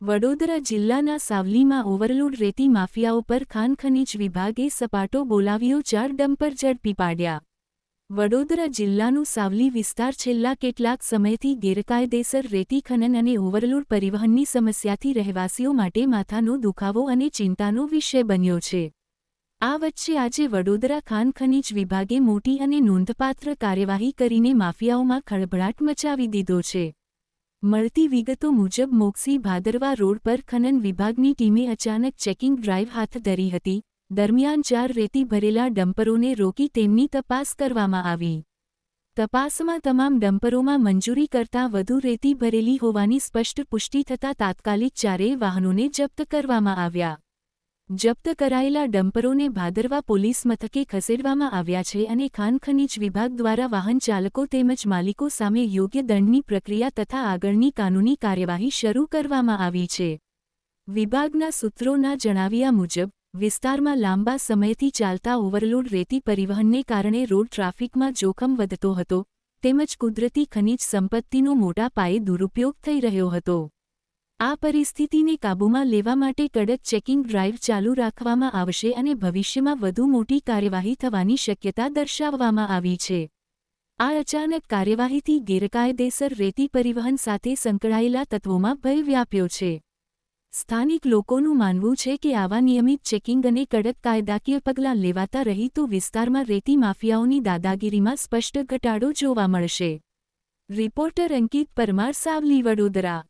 વડોદરા જિલ્લાના સાવલીમાં ઓવરલોડ રેતી માફિયાઓ પર ખાન ખનીજ વિભાગે સપાટો બોલાવ્યો, ચાર ડમ્પર ઝડપી પાડ્યા. વડોદરા જિલ્લાનું સાવલી વિસ્તાર છેલ્લા કેટલાક સમયથી ગેરકાયદેસર રેતી ખનન અને ઓવરલોડ પરિવહનની સમસ્યાથી રહેવાસીઓ માટે માથાનો દુખાવો અને ચિંતાનો વિષય બન્યો છે. આ વચ્ચે આજે વડોદરા ખાન ખનીજ વિભાગે મોટી અને નોંધપાત્ર કાર્યવાહી કરીને માફિયાઓમાં ખળભળાટ મચાવી દીધો છે. મળતી વિગતો મુજબ મોક્સી ભાદરવા રોડ પર ખનન વિભાગની ટીમે અચાનક ચેકિંગ ડ્રાઇવ હાથ ધરી હતી. દરમિયાન ચાર રેતી ભરેલા ડમ્પરોને રોકી તેમની તપાસ કરવામાં આવી. તપાસમાં તમામ ડમ્પરોમાં મંજૂરી કરતાં વધુ રેતી ભરેલી હોવાની સ્પષ્ટ પુષ્ટિ થતાં તાત્કાલિક ચારેય વાહનોને જપ્ત કરવામાં આવ્યા. જપ્ત કરાયેલા ડમ્પરોને ભાદરવા પોલીસ મથકે ખસેડવામાં આવ્યા છે અને ખાન ખનીજ વિભાગ દ્વારા વાહન ચાલકો તેમજ માલિકો સામે યોગ્ય દંડની પ્રક્રિયા તથા આગળની કાનૂની કાર્યવાહી શરૂ કરવામાં આવી છે. વિભાગના સૂત્રોના જણાવ્યા મુજબ, વિસ્તારમાં લાંબા સમયથી ચાલતા ઓવરલોડ રેતી પરિવહનને કારણે રોડ ટ્રાફિકમાં જોખમ વધતો હતો, તેમજ કુદરતી ખનીજ સંપત્તિનો મોટા પાયે દુરુપયોગ થઈ રહ્યો હતો. આ પરિસ્થિતિને કાબૂમાં લેવા માટે કડક ચેકિંગ ડ્રાઇવ ચાલુ રાખવામાં આવશે અને ભવિષ્યમાં વધુ મોટી કાર્યવાહી થવાની શક્યતા દર્શાવવામાં આવી છે. આ અચાનક કાર્યવાહીથી ગેરકાયદેસર રેતી પરિવહન સાથે સંકળાયેલા તત્વોમાં ભય વ્યાપ્યો છે. સ્થાનિક લોકોનું માનવું છે કે આવા નિયમિત ચેકિંગ અને કડક કાયદાકીય પગલાં લેવાતા રહી તો વિસ્તારમાં રેતી માફિયાઓની દાદાગીરીમાં સ્પષ્ટ ઘટાડો જોવા મળશે. રિપોર્ટર અંકિત પરમાર, સાવલી, વડોદરા.